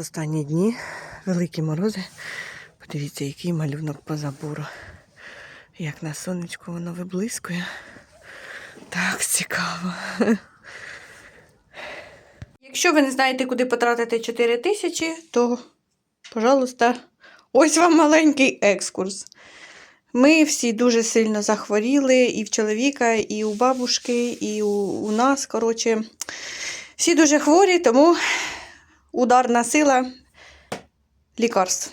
останні дні, великі морози. Подивіться, який малюнок по забору. Як на сонечку воно виблискує. Так цікаво. Якщо ви не знаєте, куди потратити 4 тисячі, то, пожалуйста, ось вам маленький екскурс. Ми всі дуже сильно захворіли, і в чоловіка, і у бабушки, і у, у нас. Коротше, всі дуже хворі, тому ударна сила лікарств.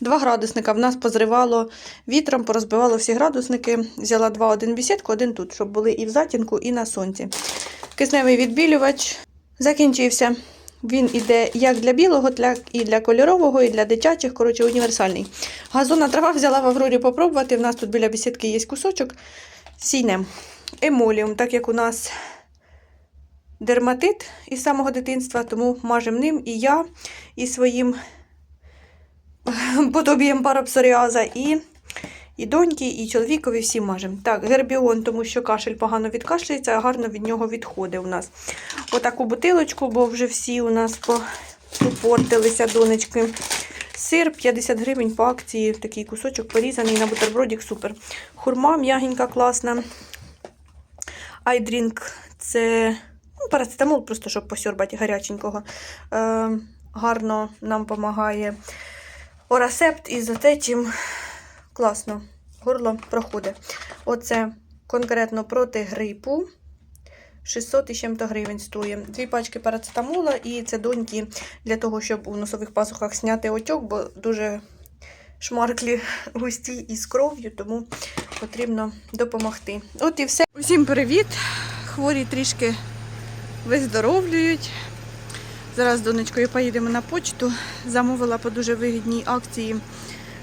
Два градусника в нас позривало вітром, порозбивало всі градусники. Взяла два, один в бесідку, один тут, щоб були і в затінку, і на сонці. Кисневий відбілювач закінчився. Він іде як для білого, так і для кольорового, і для дитячих, коротше, універсальний. Газонна трава взяла в Аврорі попробувати. В нас тут біля бесідки є кусочок. Сійнем. Емоліум, так як у нас дерматит із самого дитинства, тому мажем ним і я, і своїм подобієм парапсоріаза, і, і доньки, і чоловікові всі мажем. Так, гербіон, тому що кашель погано відкашляється, а гарно від нього відходить у нас. Отаку бутилочку, бо вже всі у нас по- попортилися донечки. Сир 50 гривень по акції, такий кусочок порізаний на бутербродик, супер. Хурма м'ягенька, класна. Айдрінк це ну, парацетамол, просто щоб посьорбати гаряченького. Е, гарно нам допомагає орасепт і за чим класно горло проходить. Оце конкретно проти грипу. 600 і чим-то гривень стоїть. Дві пачки парацетамола, і це доньки для того, щоб у носових пасухах зняти отек, бо дуже шмарклі густі із кров'ю, тому потрібно допомогти. От і все. Усім привіт! Хворі трішки виздоровлюють. Зараз з донечкою поїдемо на почту. Замовила по дуже вигідній акції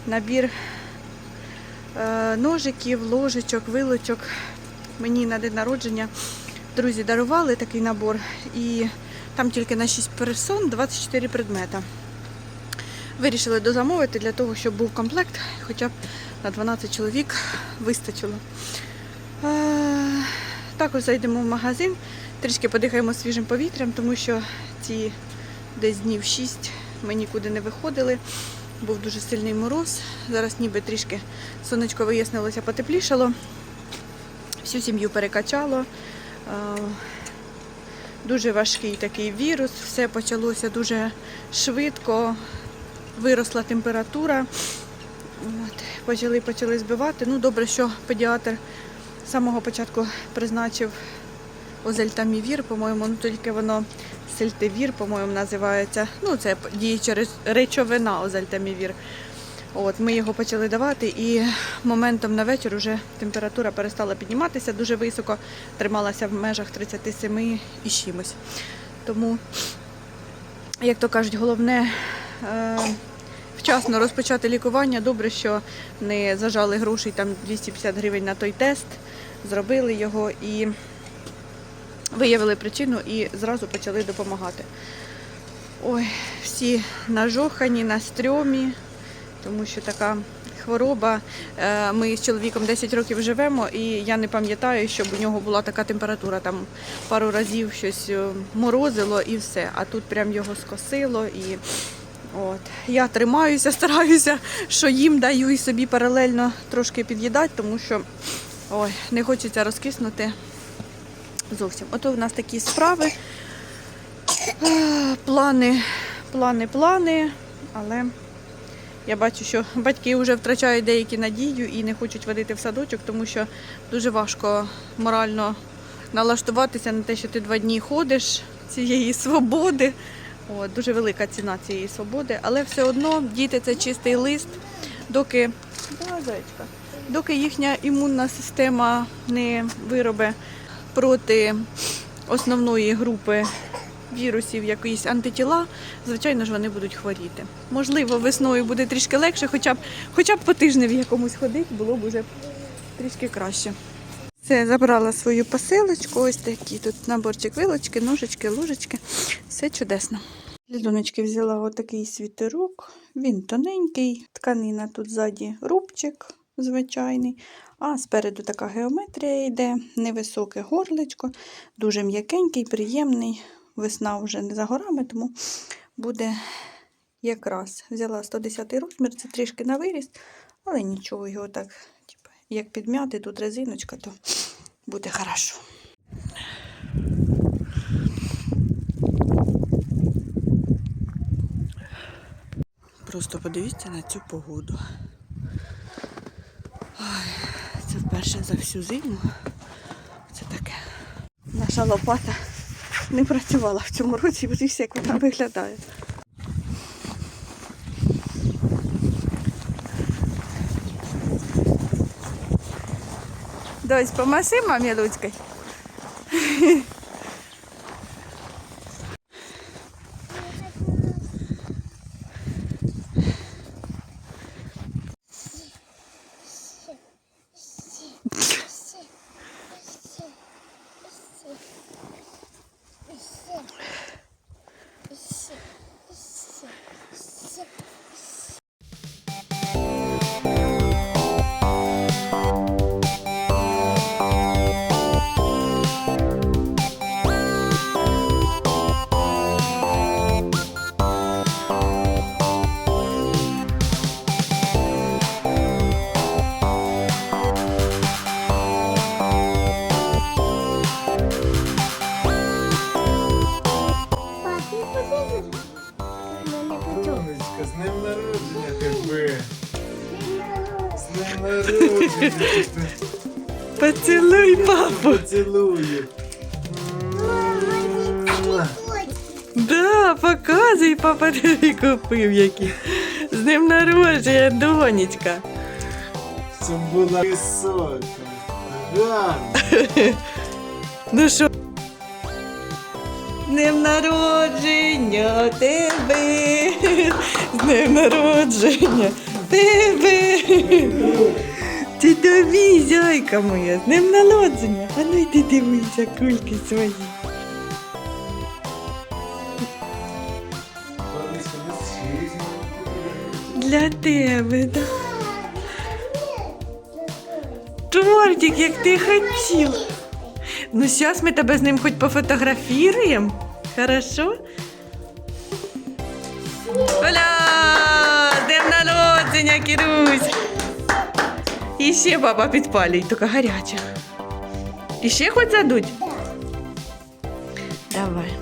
набір е, ножиків, ложечок, вилочок. Мені на день народження друзі дарували такий набор, і там тільки на 6 персон 24 предмета. Вирішили дозамовити для того, щоб був комплект, хоча б на 12 чоловік вистачило. Е, Також зайдемо в магазин, трішки подихаємо свіжим повітрям, тому що ці десь днів 6 ми нікуди не виходили. Був дуже сильний мороз. Зараз ніби трішки сонечко вияснилося, потеплішало. Всю сім'ю перекачало. Е, Дуже важкий такий вірус, все почалося дуже швидко, виросла температура. От, почали, почали збивати. Ну, добре, що педіатр з самого початку призначив озельтамівір, по-моєму, ну тільки воно сельтевір, по-моєму, називається. Ну, це діюча ре- речовина озельтамівір. От, ми його почали давати, і моментом на вечір вже температура перестала підніматися дуже високо, трималася в межах 37 і чимось. Тому, як то кажуть, головне е, вчасно розпочати лікування. Добре, що не зажали грошей там 250 гривень на той тест, зробили його і виявили причину і зразу почали допомагати. Ой, всі нажохані, на стрьомі, тому що така хвороба. Е, Ми з чоловіком 10 років живемо, і я не пам'ятаю, щоб у нього була така температура. Там пару разів щось е, морозило і все. А тут прям його скосило і. От. Я тримаюся, стараюся, що їм даю і собі паралельно трошки під'їдати, тому що ой, не хочеться розкиснути зовсім. Ото в нас такі справи. Плани, плани, плани, але я бачу, що батьки вже втрачають деякі надію і не хочуть водити в садочок, тому що дуже важко морально налаштуватися на те, що ти два дні ходиш цієї свободи. О, дуже велика ціна цієї свободи, але все одно діти це чистий лист, доки, доки їхня імунна система не виробить проти основної групи вірусів якісь антитіла, звичайно ж вони будуть хворіти. Можливо, весною буде трішки легше, хоча б, хоча б по тижню в якомусь ходити, було б уже трішки краще. Все, забрала свою посилочку, ось такі тут наборчик вилочки, ножички, ложечки. Все чудесно. Для донечки взяла отакий світерок. Він тоненький, тканина тут ззаді рубчик звичайний, а спереду така геометрія йде, невисоке горлечко, дуже м'якенький, приємний. Весна вже не за горами, тому буде якраз. Взяла 110 розмір, це трішки на виріс, але нічого, його так, типу, як підмяти, тут резиночка, то буде хорошо. Просто подивіться на цю погоду. Ой, це вперше за всю зиму. Це таке. Наша лопата не працювала в цьому році, подивіться, як вона виглядає. Дось, помаси мамі Луцькой. Поцілуй папу. Поцілую! Да, показуй, папа тобі купив які. З ним народження, донечка. Це була висока, гарна. Ну що? З днем народження тебе. З днем народження тебе. Ти тобі, зяйка моя, з днем народження. А ну йди дивися, кульки свої. Для тебе, да. Тортик, як ти хотів. Ну, зараз ми тебе з ним хоч пофотографіруємо. Хорошо? Оля! Днем народження, Кірусь! І ще баба підпалюй, тільки гаряча. І ще хоч задуть? Давай.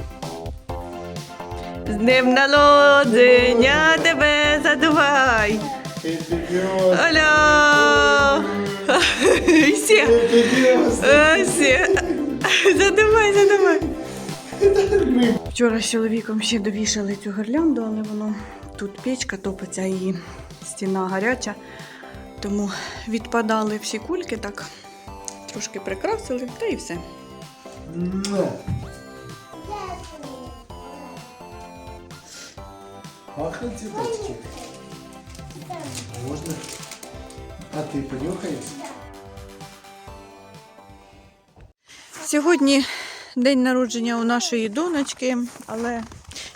З днем народження тебе задувай! Happy birthday! Оля! І ще! Е, Все. Задавай, задавай. Вчора з чоловіком ще довішали цю гирлянду, але воно тут печка топиться і стіна гаряча. Тому відпадали всі кульки, так трошки прикрасили, та і все. Муа. Пахнуть цветочки? Можно? А ты понюхаешь? Сьогодні день народження у нашої донечки, але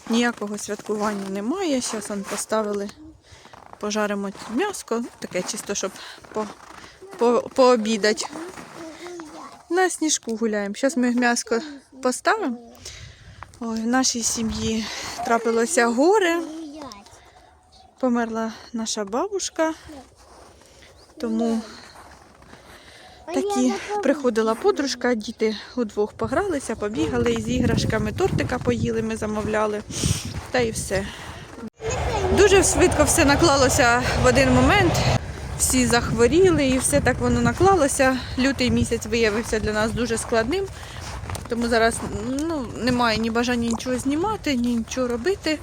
ніякого святкування немає. Зараз поставили, пожаримо м'яско, таке чисто, щоб по, по, пообідати. На сніжку гуляємо. Зараз ми м'яско поставимо. Ой, в нашій сім'ї трапилося горе. Померла наша бабушка. Тому такі приходила подружка, діти удвох погралися, побігали із іграшками, тортика поїли, ми замовляли, та і все. Дуже швидко все наклалося в один момент. Всі захворіли і все так воно наклалося. Лютий місяць виявився для нас дуже складним, тому зараз ну, немає ні бажання нічого знімати, ні нічого робити.